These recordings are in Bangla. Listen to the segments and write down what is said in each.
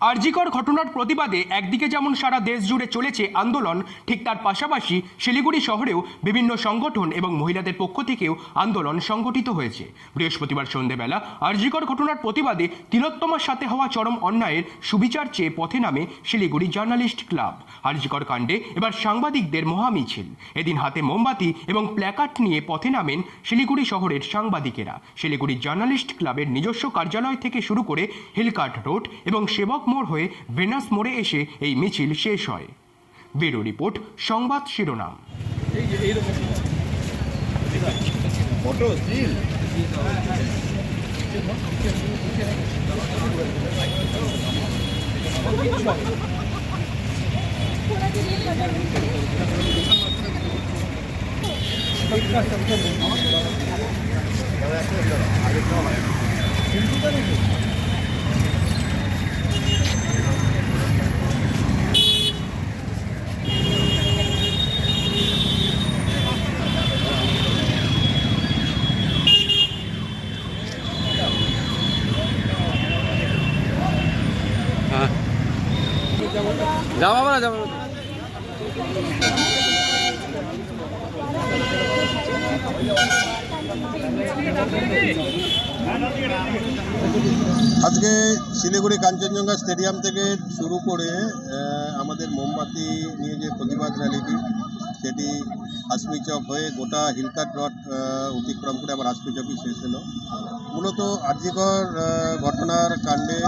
আরজিকর ঘটনার প্রতিবাদে একদিকে যেমন সারা দেশ জুড়ে চলেছে আন্দোলন, ঠিক তার পাশাপাশি শিলিগুড়ি শহরেও বিভিন্ন সংগঠন এবং মহিলাদের পক্ষ থেকেও আন্দোলন সংগঠিত হয়েছে। বৃহস্পতিবার সন্ধেবেলা আরজিকর ঘটনার প্রতিবাদে তিলোত্তমার সাথে হওয়া চরম অন্যায়ের সুবিচার চেয়ে পথে নামে শিলিগুড়ি জার্নালিস্ট ক্লাব। আরজিকর কাণ্ডে এবার সাংবাদিকদের মহামিছিল। এদিন হাতে মোমবাতি এবং প্ল্যাকার্ড নিয়ে পথে নামেন শিলিগুড়ি শহরের সাংবাদিকেরা। শিলিগুড়ি জার্নালিস্ট ক্লাবের নিজস্ব কার্যালয় থেকে শুরু করে হিলকাট রোড এবং সেবক মোড় হয়ে ভেনাস মোড়ে এসে এই মিছিল শেষ হয়। ব্যুরো রিপোর্ট সংবাদ শিরোনাম। না যাওয়া আজকে শিলিগুড়ি কাঞ্চনজঙ্ঘা স্টেডিয়াম থেকে শুরু করে আমাদের মোমবাতি নিয়ে যে প্রতিবাদ র্যালিটি সেটি হাসমি চক হয়ে গোটা হিলকাট রড অতিক্রম করে আবার হাসমি চকই শেষ হলো। মূলত আর্যিকর ঘটনার কাণ্ডে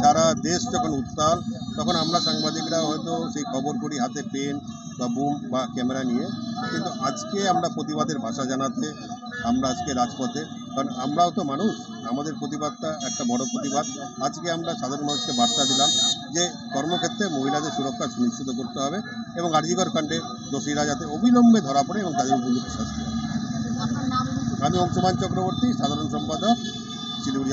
সারা দেশ যখন উত্তাল তখন আমরা সাংবাদিকরা হয়তো সেই খবর করি হাতে পেন বা বুম বা ক্যামেরা নিয়ে। কিন্তু আজকে আমরা প্রতিবাদের ভাষা জানাতে আমরা আজকে রাজপথে কারণ আমরাও তো মানুষ আমাদের প্রতিবাদটা একটা বড় প্রতিবাদ। আজকে আমরা সাধারণ মানুষকে বার্তা দিলাম যে কর্মক্ষেত্রে মহিলাদের সুরক্ষা সুনিশ্চিত করতে হবে এবং আর্যিকর কাণ্ডে দোষীরা যাতে অবিলম্বে ধরা পড়ে এবং তাদের উপযুক্ত শাস্তি হয়। আমি অংশমান চক্রবর্তী সাধারণ সম্পাদক শিলিগুড়ি